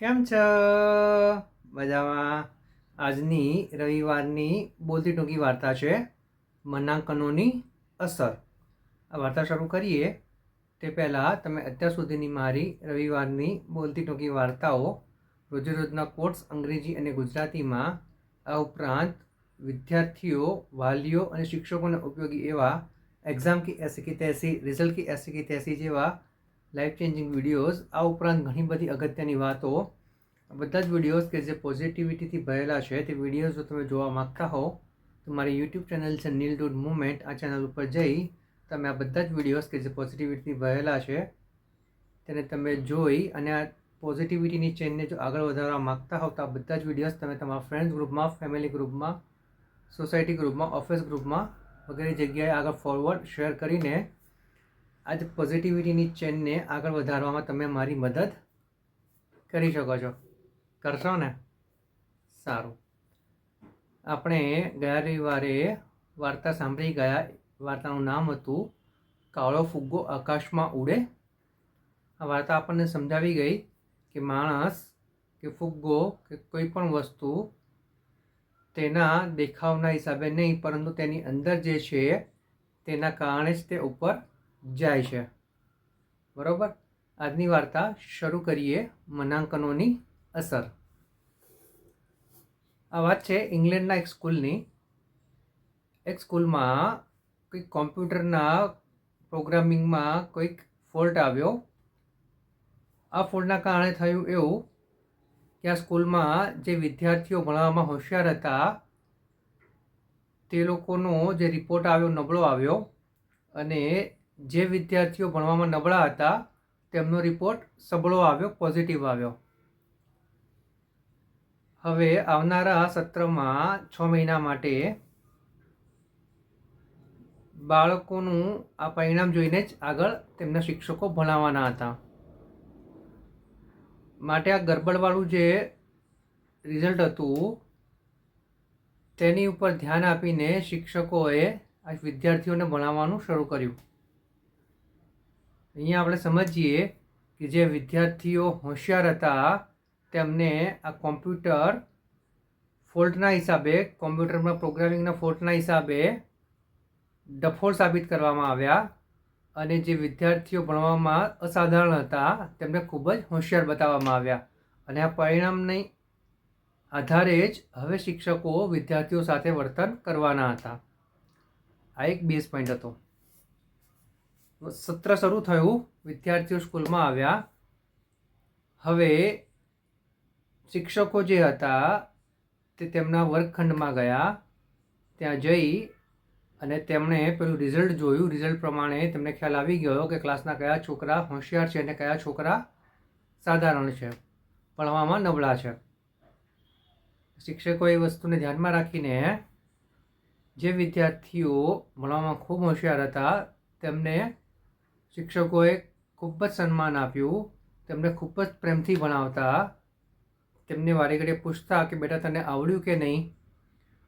કેમ છો? મજામાં. આજની રવિવારની બોલતી ટૂંકી વાર્તા છે, મનાંકનોની અસર. આ વાર્તા શરૂ કરીએ. તે પહેલાં તમે અત્યાર સુધીની મારી રવિવારની બોલતી ટૂંકી વાર્તાઓ રોજે રોજના કોર્સ અંગ્રેજી અને ગુજરાતીમાં, આ ઉપરાંત વિદ્યાર્થીઓ, વાલીઓ અને શિક્ષકોને ઉપયોગી એવા એક્ઝામ કી એસી કી તૈસી રિઝલ્ટ કી એસી કી તૈસી જેવા લાઈફ ચેન્જિંગ વિડીયોઝ આ ઉપરાંત ઘણી બધી અગત્યની વાતો. બધા જ વિડીયોઝ કે જે પોઝિટિવિટીથી ભરેલા છે, તે વિડીયોઝ જો તમે જોવા માગતા હો તો મારી યુટ્યુબ ચેનલ છે નીલ ડૂડ મુવમેન્ટ આ ચેનલ ઉપર જઈ તમે આ બધા જ વિડીયોઝ કે જે પોઝિટિવિટીથી ભરેલા છે, તેને તમે જોઈ અને આ પોઝિટિવિટીની ચેનને જો આગળ વધારવા માગતા હો તો આ બધા જ વિડીયોઝ તમે તમારા ફ્રેન્ડ્સ ગ્રુપમાં ફેમિલી ગ્રુપમાં સોસાયટી ગ્રુપમાં ઓફિસ ગ્રુપમાં વગેરે જગ્યાએ આગળ ફોરવર્ડ શેર કરીને આજ પોઝિટિવિટીની ચેનને આગળ વધારવામાં તમે મારી મદદ કરી શકો છો. કરશો ને? સારું. આપણે ગયા રવિવારે વાર્તા સાંભળી ગયા. વાર્તાનું નામ હતું, કાળો ફુગ્ગો આકાશમાં ઉડે. આ વાર્તા આપણને સમજાવી ગઈ કે માણસ, કે ફુગ્ગો, કે કોઈ પણ વસ્તુ તેના દેખાવના હિસાબે નહીં, પરંતુ તેની અંદર જે છે તેના કારણે જ તે ઉપર જાય છે. બરાબર? આજની વાર્તા શરૂ કરીએ મનાંકનોની અસર. આ વાત છે ઇંગ્લેન્ડના એક સ્કૂલની. એક સ્કૂલમાં કંઈક કોમ્પ્યુટરના પ્રોગ્રામિંગમાં કોઈક ફોલ્ટ આવ્યો. આ ફોલ્ટના કારણે થયું એવું કે આ સ્કૂલમાં જે વિદ્યાર્થીઓ ભણવામાં હોશિયાર હતા, તે લોકોનો જે રિપોર્ટ આવ્યો, નબળો આવ્યો અને જે વિદ્યાર્થીઓ ભણવામાં નબળા હતા, તેમનો રિપોર્ટ સબળો આવ્યો પોઝિટિવ આવ્યો. હવે આવનારા સત્રમાં છ મહિના માટે બાળકોનું આ પરિણામ જોઈને જ આગળ તેમના શિક્ષકો ભણાવવાના હતા. માટે આ ગરબડવાળું જે રિઝલ્ટ હતું, તેની ઉપર ધ્યાન આપીને શિક્ષકોએ આ વિદ્યાર્થીઓને ભણાવવાનું શરૂ કર્યું. અહીંયા આપણે સમજીએ કે જે વિદ્યાર્થીઓ હોશિયાર હતા, તેમને આ કોમ્પ્યુટર ફોલ્ટના હિસાબે, કોમ્પ્યુટરમાં પ્રોગ્રામિંગના ફોલ્ટના હિસાબે ડફોળ સાબિત કરવામાં આવ્યા અને જે વિદ્યાર્થીઓ ભણવામાં અસાધારણ હતા, તેમને ખૂબ જ હોશિયાર બતાવવામાં આવ્યા. અને આ પરિણામની આધારે જ હવે શિક્ષકો વિદ્યાર્થીઓ સાથે વર્તન કરવાના હતા. આ એક બેઝ પોઈન્ટ હતો. સત્ર શરૂ થયું. વિદ્યાર્થીઓ સ્કૂલમાં આવ્યા. હવે શિક્ષકો જે હતા તે તેમના વર્ગખંડમાં ગયા. ત્યાં જઈ અને તેમણે પેલું રિઝલ્ટ જોયું. રિઝલ્ટ પ્રમાણે તેમને ખ્યાલ આવી ગયો કે ક્લાસના કયા છોકરા હોશિયાર છે અને કયા છોકરા સાધારણ છે. ભણવામાં નબળા છે. શિક્ષકો એ વસ્તુને ધ્યાનમાં રાખીને જે વિદ્યાર્થીઓ ભણવામાં ખૂબ હોશિયાર હતા, તેમને શિક્ષકોએ ખૂબ જ સન્માન આપ્યું. તેમને ખૂબ જ પ્રેમથી ભણાવતા. તેમને વારે ઘડીએ પૂછતા કે, બેટા, તને આવડ્યું કે નહીં?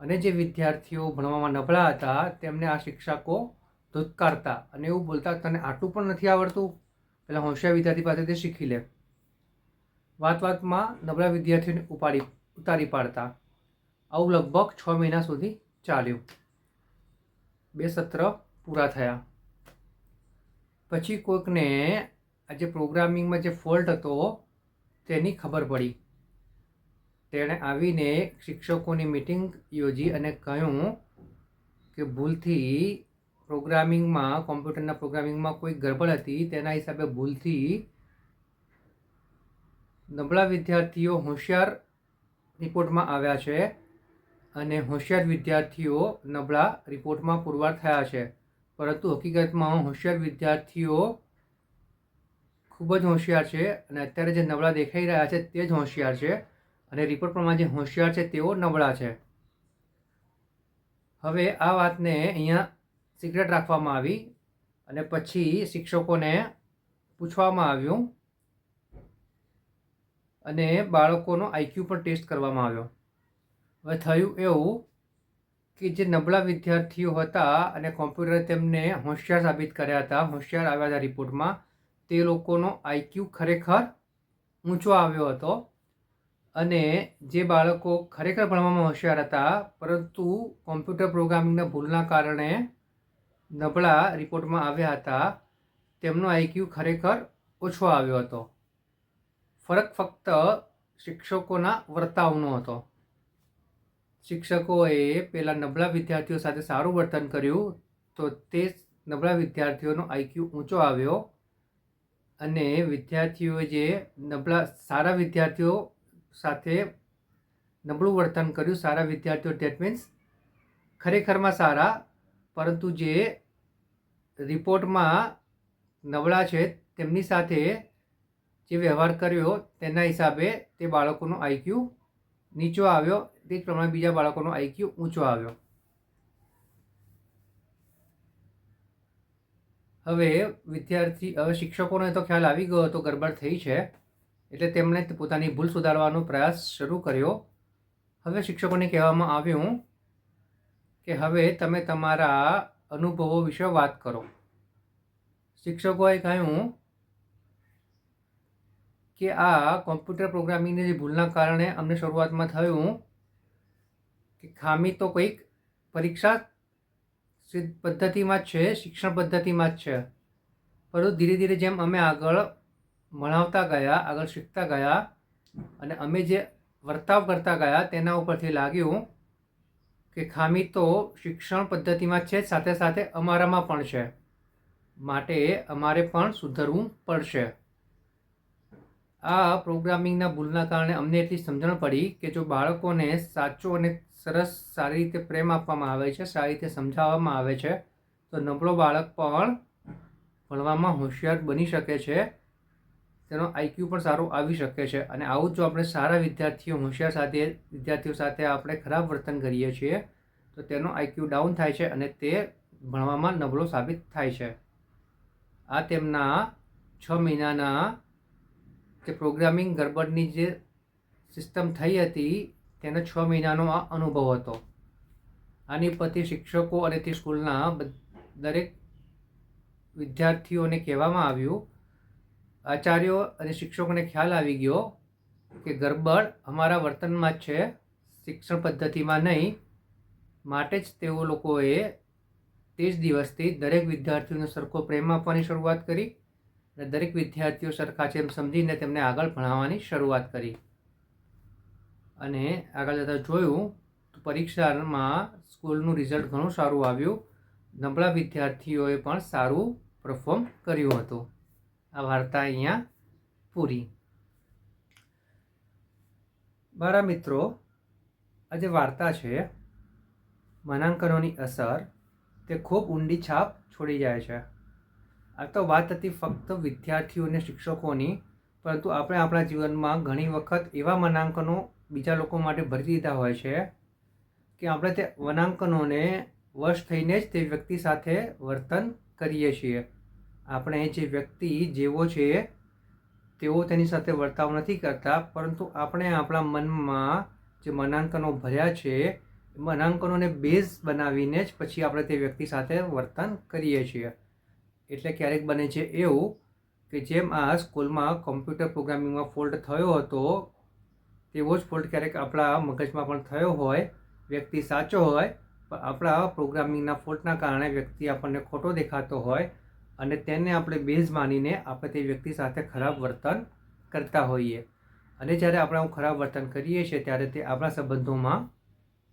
અને જે વિદ્યાર્થીઓ ભણવામાં નબળા હતા, તેમને આ શિક્ષકો ધુતકારતા અને એવું બોલતા, તને આટલું પણ નથી આવડતું? પહેલાં હોશિયાર વિદ્યાર્થી પાસેથી શીખી લે. વાત વાતમાં નબળા વિદ્યાર્થીઓને ઉપાડી, ઉતારી પાડતા. આવું લગભગ છ મહિના સુધી ચાલ્યું. બે સત્ર પૂરા થયા. પછી કોઈકને આ જે પ્રોગ્રામિંગમાં જે ફોલ્ટ હતો, તેની ખબર પડી. તેણે આવીને શિક્ષકોની મિટિંગ યોજી અને કહ્યું કે ભૂલથી પ્રોગ્રામિંગમાં કોમ્પ્યુટરના પ્રોગ્રામિંગમાં કોઈ ગરબડ હતી, તેના હિસાબે ભૂલથી નબળા વિદ્યાર્થીઓ હોશિયાર રિપોર્ટમાં આવ્યા છે અને હોશિયાર વિદ્યાર્થીઓ નબળા રિપોર્ટમાં પુરવાર થયા છે. પરંતુ હકીકતમાં હોશિયાર વિદ્યાર્થીઓ ખૂબ જ હોશિયાર છે અને અત્યારે જે નબળા દેખાઈ રહ્યા છે તે જ હોશિયાર છે અને રિપોર્ટ પ્રમાણે જે હોશિયાર છે તેઓ નબળા છે. હવે આ વાતને અહીંયા સિક્રેટ રાખવામાં આવી અને પછી શિક્ષકોને પૂછવામાં આવ્યું અને બાળકોનો આઈક્યુ પણ ટેસ્ટ કરવામાં આવ્યો. હવે થયું એવું કે જે નબળા વિદ્યાર્થીઓ હતા અને કોમ્પ્યુટરે તેમને હોશિયાર સાબિત કર્યા હતા, હોશિયાર આવ્યા હતા રિપોર્ટમાં તે લોકોનો આઈક્યુ ખરેખર ઊંચો આવ્યો હતો. અને જે બાળકો ખરેખર ભણવામાં હોશિયાર હતા, પરંતુ કોમ્પ્યુટર પ્રોગ્રામિંગના ભૂલના કારણે નબળા રિપોર્ટમાં આવ્યા હતા, તેમનો આઈક્યુ ખરેખર ઓછો આવ્યો હતો. ફરક ફક્ત શિક્ષકોના વર્તાવનો હતો. શિક્ષકોએ પેલા નબળા વિદ્યાર્થીઓ સાથે સારું વર્તન કર્યું તો તે નબળા વિદ્યાર્થીઓનો આઈક્યુ ઊંચો આવ્યો અને વિદ્યાર્થીઓએ જે નબળા, સારા વિદ્યાર્થીઓ સાથે નબળું વર્તન કર્યું, સારા વિદ્યાર્થીઓ ડેટ મીન્સ ખરેખરમાં સારા, પરંતુ જે રિપોર્ટમાં નબળા છે તેમની સાથે જે વ્યવહાર કર્યો તેના હિસાબે તે બાળકોનો આઈક્યુ નીચો આવ્યો તે જ પ્રમાણે બીજા બાળકોનો આઈક્યુ ઊંચો આવ્યો. હવે વિદ્યાર્થી, હવે શિક્ષકોને તો ખ્યાલ આવી ગયો હતો, ગરબડ થઈ છે, એટલે તેમણે પોતાની ભૂલ સુધારવાનો પ્રયાસ શરૂ કર્યો. હવે શિક્ષકોને કહેવામાં આવ્યું કે હવે તમે તમારા અનુભવો વિશે વાત કરો. શિક્ષકોએ કહ્યું કે આ કોમ્પ્યુટર પ્રોગ્રામિંગની જે ભૂલના કારણે અમને શરૂઆતમાં થયું કે ખામી તો કંઈક પરીક્ષા સિદ્ધ પદ્ધતિમાં જ છે, શિક્ષણ પદ્ધતિમાં જ છે. પરંતુ ધીરે ધીરે જેમ અમે આગળ ભણાવતા ગયા, આગળ શીખતા ગયા અને અમે જે વર્તાવ કરતા ગયા તેના ઉપરથી લાગ્યું કે ખામી તો શિક્ષણ પદ્ધતિમાં છે, સાથે સાથે અમારામાં પણ છે. માટે અમારે પણ સુધરવું પડશે. આ પ્રોગ્રામિંગના ભૂલના કારણે અમને એટલી સમજણ પડી કે જો બાળકોને સાચો અને સરસ સારી રીતે પ્રેમ આપવામાં આવે છે, સારી રીતે સમજાવવામાં આવે છે. તો નબળો બાળક પણ ભણવામાં હોશિયાર બની શકે છે. તેનો આઈક્યુ પણ સારું આવી શકે છે. અને આવું જો આપણે સારા વિદ્યાર્થીઓ, હોશિયાર સાથે, વિદ્યાર્થીઓ સાથે આપણે ખરાબ વર્તન કરીએ છીએ, તો તેનો આઈક્યુ ડાઉન થાય છે અને તે ભણવામાં નબળો સાબિત થાય છે. આ તેમના છ મહિનાના જે પ્રોગ્રામિંગ ગરબડની જે સિસ્ટમ થઈ હતી તેનો છ મહિનાનો આ અનુભવ હતો. આની પરથી શિક્ષકો અને તે સ્કૂલના દરેક વિદ્યાર્થીઓને કહેવામાં આવ્યું, આચાર્યો અને શિક્ષકોને ખ્યાલ આવી ગયો કે ગરબડ અમારા વર્તનમાં છે, શિક્ષણ પદ્ધતિમાં નહીં, માટે જ તેઓ લોકોએ તે જ દિવસથી દરેક વિદ્યાર્થીઓને સરખો પ્રેમ આપવાની શરૂઆત કરી અને દરેક વિદ્યાર્થીઓ સરખા છે એમ સમજીને તેમને આગળ ભણાવવાની શરૂઆત કરી. અને આગળ જતાં જોયું તો પરીક્ષામાં સ્કૂલનું રિઝલ્ટ ઘણું સારું આવ્યું. નબળા વિદ્યાર્થીઓએ પણ સારું પરફોર્મ કર્યું હતું. આ વાર્તા અહીંયા પૂરી. મારા મિત્રો, આ જે વાર્તા છે માનાંકનોની અસર, તે ખૂબ ઊંડી છાપ છોડી જાય છે. આ તો વાત હતી ફક્ત વિદ્યાર્થીઓ અને શિક્ષકોની, પરંતુ આપણે આપણા જીવનમાં ઘણી વખત એવા માનાંકનો બીજા લોકો માટે ભરી દીધા હોય છે કે આપણે તે વનાંકનોને વશ થઈને જ તે વ્યક્તિ સાથે વર્તન કરીએ છીએ. આપણે જે વ્યક્તિ જેવો છે, તેઓ તેની સાથે વર્તાવ નથી કરતા, પરંતુ આપણે આપણા મનમાં જે મનાંકનો ભર્યા છે મનાંકનોને બેઝ બનાવીને જ પછી આપણે તે વ્યક્તિ સાથે વર્તન કરીએ છીએ. એટલે ક્યારેક બને છે એવું કે જેમ આ સ્કૂલમાં કોમ્પ્યુટર પ્રોગ્રામિંગમાં ફોલ્ટ થયો હતો તેવો જ ફોલ્ટ ક્યારેક આપણા મગજમાં પણ થયો હોય, વ્યક્તિ સાચો હોય, પણ આપણા પ્રોગ્રામિંગના ફોલ્ટના કારણે વ્યક્તિ આપણને ખોટો દેખાતો હોય અને તેને આપણે બેઝ માનીને આપણે તે વ્યક્તિ સાથે ખરાબ વર્તન કરતા હોઈએ. અને જ્યારે આપણે આવું ખરાબ વર્તન કરીએ છીએ, ત્યારે તે આપણા સંબંધોમાં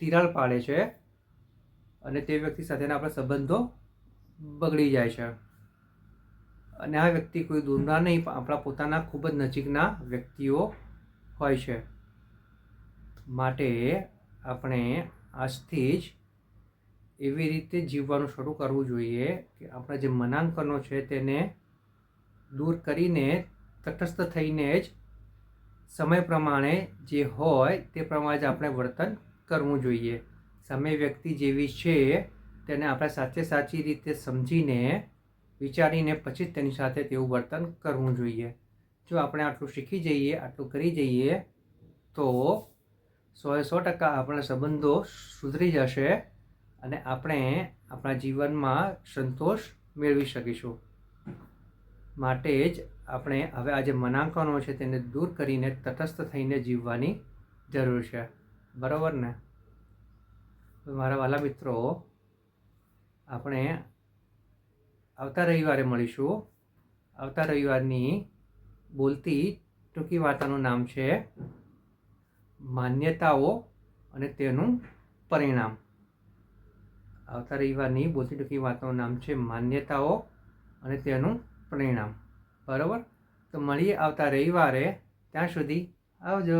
તિરાડ પાડે છે અને તે વ્યક્તિ સાથેના આપણા સંબંધો બગડી જાય છે. અને આ વ્યક્તિ કોઈ દૂરના નહીં, પણ આપણા પોતાના ખૂબ જ નજીકના વ્યક્તિઓ હોય છે. માટે આપણે આજથી જ એવી રીતે જીવવાનું શરૂ કરવું જોઈએ કે આપણા જે મનાંકનો છે તેને દૂર કરીને તટસ્થ થઈને જ સમય પ્રમાણે જે હોય તે પ્રમાણે જ આપણે વર્તન કરવું જોઈએ. સમય વ્યક્તિ જેવી છે તેને આપણે સાચે સાચી રીતે સમજીને વિચારીને પછી તેની સાથે તેવું વર્તન કરવું જોઈએ. જો આપણે આટલું શીખી જઈએ, આટલું કરી જઈએ તો સોએ સો ટકા આપણા સંબંધો સુધરી જશે અને આપણે આપણા જીવનમાં સંતોષ મેળવી શકીશું. માટે જ આપણે હવે આ જે મનાંકનો છે તેને દૂર કરીને તટસ્થ થઈને જીવવાની જરૂર છે. બરાબર ને? મારા વાલા મિત્રો, આપણે આવતા રવિવારે મળીશું. આવતા રવિવારની બોલતી ટૂંકી વાર્તાનું નામ છે માન્યતાઓ અને તેનું પરિણામ. આવતા રવિવારની બોલતી ટૂંકી વાર્તાનું નામ છે માન્યતાઓ અને તેનું પરિણામ. બરાબર? તો મળીએ આવતા રવિવારે. ત્યાં સુધી આવજો.